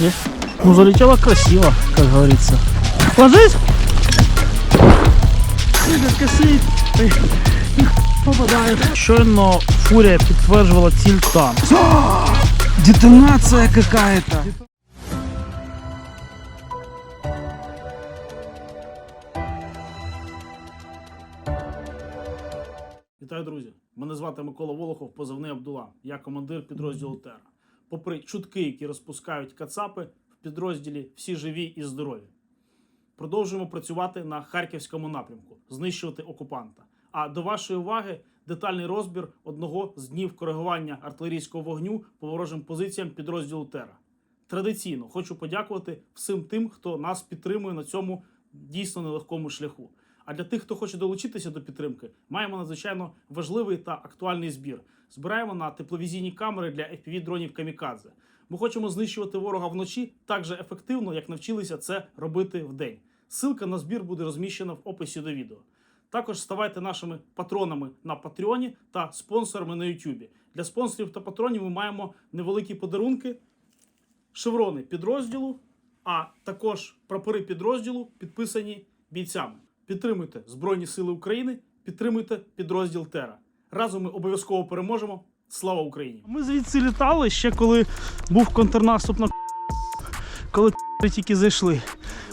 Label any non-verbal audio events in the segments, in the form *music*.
Есть? Ну, залетела красиво, как говорится. Ложись! Косить. Щойно фурія підтверджувала ціль там. Детонация какая-то. Вітаю, друзі! Мене звати Микола Волохов, позивний Абдула. Я командир підрозділу Тера. Попри чутки, які розпускають кацапи, в підрозділі всі живі і здорові. Продовжуємо працювати на харківському напрямку, знищувати окупанта. А до вашої уваги детальний розбір одного з днів коригування артилерійського вогню по ворожим позиціям підрозділу Тера. Традиційно хочу подякувати всім тим, хто нас підтримує на цьому дійсно нелегкому шляху. А для тих, хто хоче долучитися до підтримки, маємо надзвичайно важливий та актуальний збір. Збираємо на тепловізійні камери для fpv дронів Камікадзе. Ми хочемо знищувати ворога вночі так же ефективно, як навчилися це робити вдень. Силка на збір буде розміщена в описі до відео. Також ставайте нашими патронами на Патреоні та спонсорами на Ютубі. Для спонсорів та патронів ми маємо невеликі подарунки, шеврони підрозділу, а також прапори підрозділу підписані бійцями. Підтримуйте Збройні Сили України, підтримуйте підрозділ Тера. Разом ми обов'язково переможемо. Слава Україні! Ми звідси літали ще коли був контрнаступ на *laughs* коли *laughs* тільки зайшли.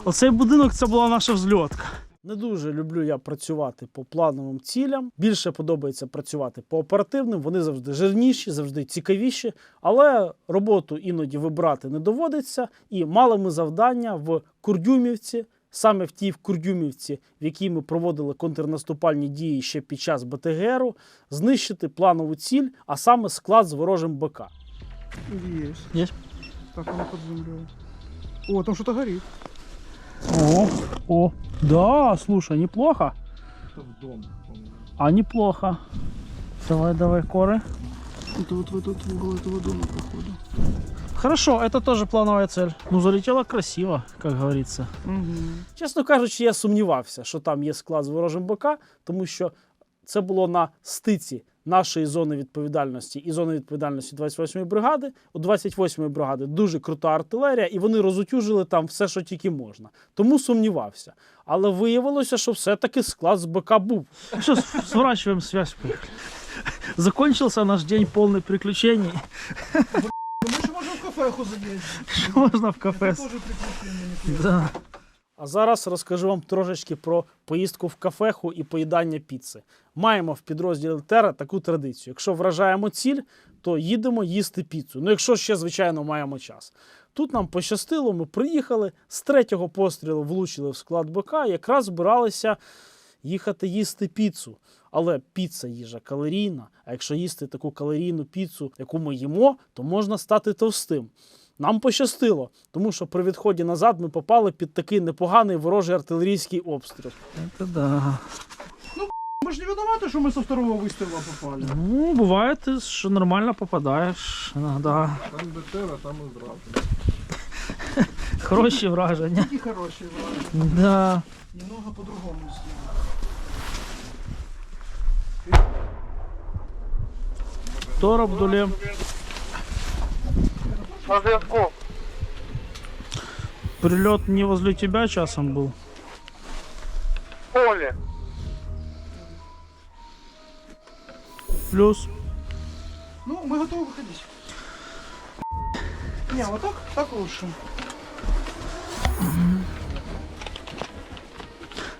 Оцей будинок це була наша взльотка. Не дуже люблю я працювати по плановим цілям. Більше подобається працювати по оперативним. Вони завжди жирніші, завжди цікавіші. Але роботу іноді вибрати не доводиться. І мали ми завдання в Курдюмівці, саме в тій в Курдюмівці, в якій ми проводили контрнаступальні дії ще під час БТГРу, знищити планову ціль, а саме склад з ворожим БК. Есть. Есть? Так, оно под землей. О, там что-то горит. О, о, да, слушай, неплохо. Это в дом. А неплохо. Давай, давай, коры. Это вот в этот угол этого дома, походу. Хорошо, это тоже плановая цель. Ну, залетело красиво, как говорится. Угу. Чесно кажучи, я сумнівався, що там є склад з ворожим БК, тому що це було на стиці нашої зони відповідальності і зони відповідальності 28-ї бригади. У 28-ї бригади дуже крута артилерія, і вони розутюжили там все, що тільки можна. Тому сумнівався. Але виявилося, що все-таки склад з БК був. Що, сворачуємо связь. *laughs* Закончился наш день повний приключений. Ну мы же можем в кафеху забить. Що *laughs* можна в кафе? Тоже приключения не Да. А зараз розкажу вам трошечки про поїздку в кафеху і поїдання піци. Маємо в підрозділі Тера таку традицію. Якщо вражаємо ціль, то їдемо їсти піцу. Ну, якщо ще, звичайно, маємо час. Тут нам пощастило, ми приїхали, з третього пострілу влучили в склад БК, якраз збиралися їхати їсти піцу. Але піца їжа калорійна. А якщо їсти таку калорійну піцу, яку ми їмо, то можна стати товстим. Нам пощастило, тому що при відході назад ми попали під такий непоганий ворожий артилерійський обстріл. Це да. Мы же не виноваты, что мы со второго выстрела попали. Ну, буває, що нормально попадаєш. Да. Там БТР, а там и зразу. Хороші враження. Такие хорошие вражения. Да. Немного по-другому сделали. Тор Абдуле. На зв'язку. Прилет не возле тебя часом был. Полі. Плюс. Ну, мы готовы выходить. Не, вот так, так лучше.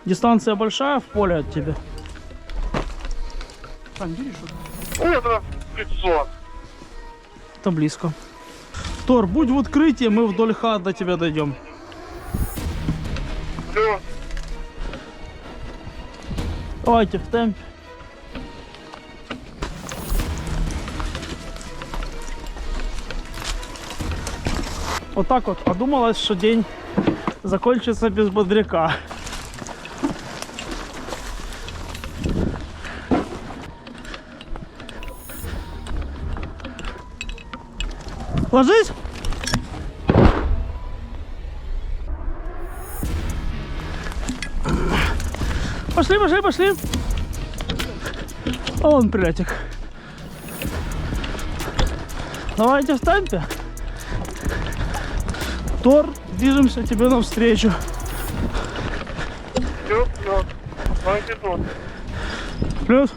Дистанция большая в поле от тебя. Сань, бери что-то. Метров 500. Это близко. Тор, будь в укрытии, мы вдоль хат до тебя дойдем. Плюс. Давайте в темпе. Вот так вот. А думалось, что день закончится без бодряка. Ложись! Пошли, пошли, пошли. А вон прилетик. Давайте в темпе. Тор, движемся тебе навстречу. Плюс, плюс.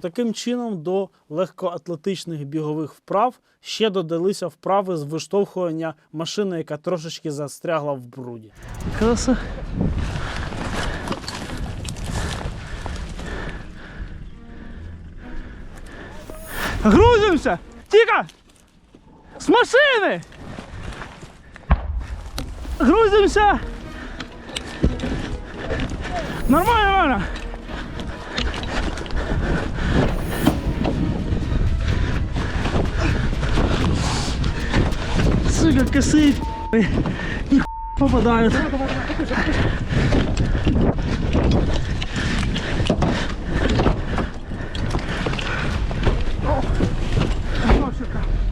Таким чином до легкоатлетичних бігових вправ ще додалися вправи з виштовхування машини, яка трошечки застрягла в бруді. Краса. Грузимся! Тихо! С машины! Грузимся! Нормально, нормально! Сука, косы! Ни попадают.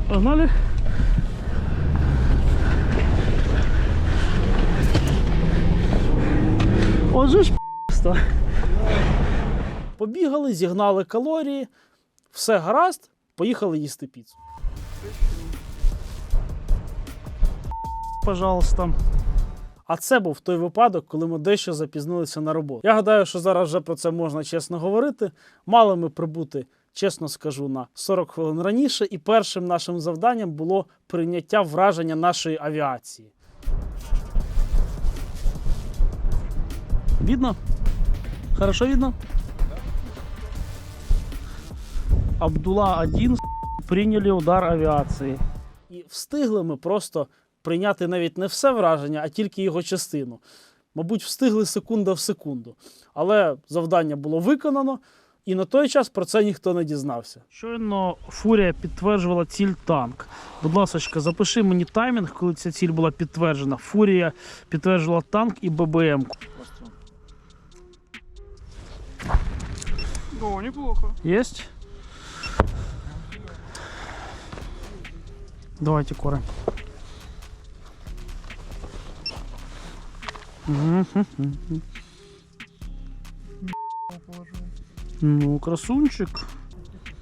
Погнали. Отже ж п***ство. Побігали, зігнали калорії, все гаразд, поїхали їсти піцу. Пожалуйста. А це був той випадок, коли ми дещо запізнилися на роботу. Я гадаю, що зараз вже про це можна чесно говорити. Мали ми прибути, чесно скажу, на 40 хвилин раніше, і першим нашим завданням було прийняття враження нашої авіації. Видно? Хорошо видно? Абдулла-1 приняли удар авиации. І встигли ми просто прийняти навіть не все враження, а тільки його частину. Мабуть, встигли секунда в секунду. Але завдання було виконано, і на той час про це ніхто не дізнався. Щойно фурія підтверджувала ціль танк. Будь ласка, запиши мені таймінг, коли ця ціль була підтверджена. Фурія підтверджувала танк і ББМ. О, неплохо. Есть? Давайте коры. Ну, красунчик.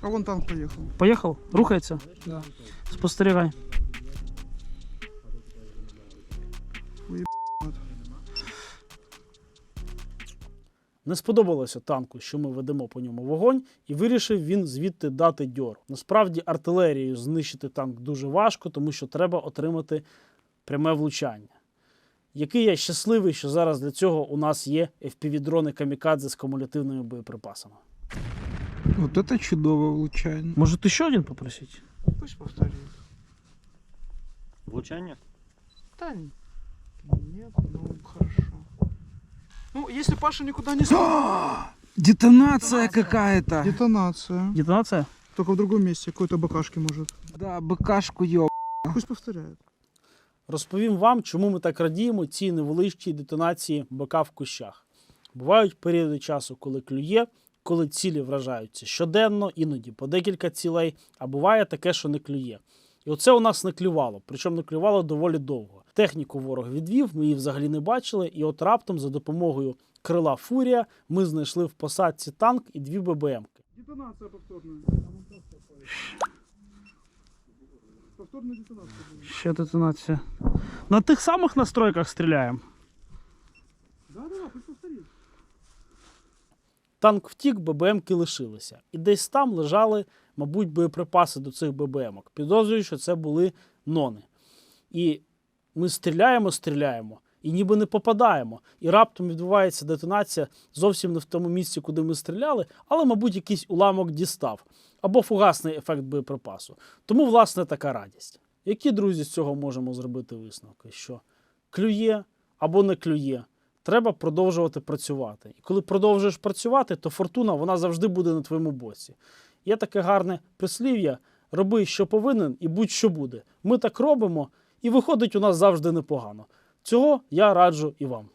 А вон танк поехал. Поїхав? Рухається? Да. Спостерігай. Не сподобалося танку, що ми ведемо по ньому вогонь, і вирішив він звідти дати дьор. Насправді артилерією знищити танк дуже важко, тому що треба отримати пряме влучання. Який я щасливий, що зараз для цього у нас є FPV-дрони камікадзе з кумулятивними боєприпасами. Вот это чудовое влучание. Может, еще один попросить? Пусть повторит. Влучання? Да н- нет, ну хорошо. Ну, если Паша никуда не смотрит. Детонация какая-то. Детонация. Детонация? Только в другом месте, какой-то БКшки может. Да, быкашку ёб. Пусть повторяет. Розповім вам, чому ми так радіємо цій невеличкій детонації БК в кущах. Бувають періоди часу, коли клює, коли цілі вражаються щоденно, іноді по декілька цілей, а буває таке, що не клює. І оце у нас не клювало, причому не клювало доволі довго. Техніку ворог відвів, ми її взагалі не бачили, і от раптом за допомогою крила Фурія ми знайшли в посадці танк і дві ББМки. Детонация повторная. Повторная детонація была. Ще детонація. На тих самих настройках стріляємо. Да, да, да, повторит. Танк втік, ББМки лишилися. І десь там лежали, мабуть, боєприпаси до цих ББМок. Підозрюю, що це були нони. І ми стріляємо, стріляємо, і ніби не попадаємо. І раптом відбувається детонація зовсім не в тому місці, куди ми стріляли, але, мабуть, якийсь уламок дістав. Або фугасний ефект боєприпасу. Тому, власне, така радість. Які друзі з цього можемо зробити висновки? Що клює або не клює, треба продовжувати працювати. І коли продовжуєш працювати, то фортуна вона завжди буде на твоєму боці. Є таке гарне прислів'я: роби, що повинен, і будь-що буде. Ми так робимо, і виходить у нас завжди непогано. Цього я раджу і вам.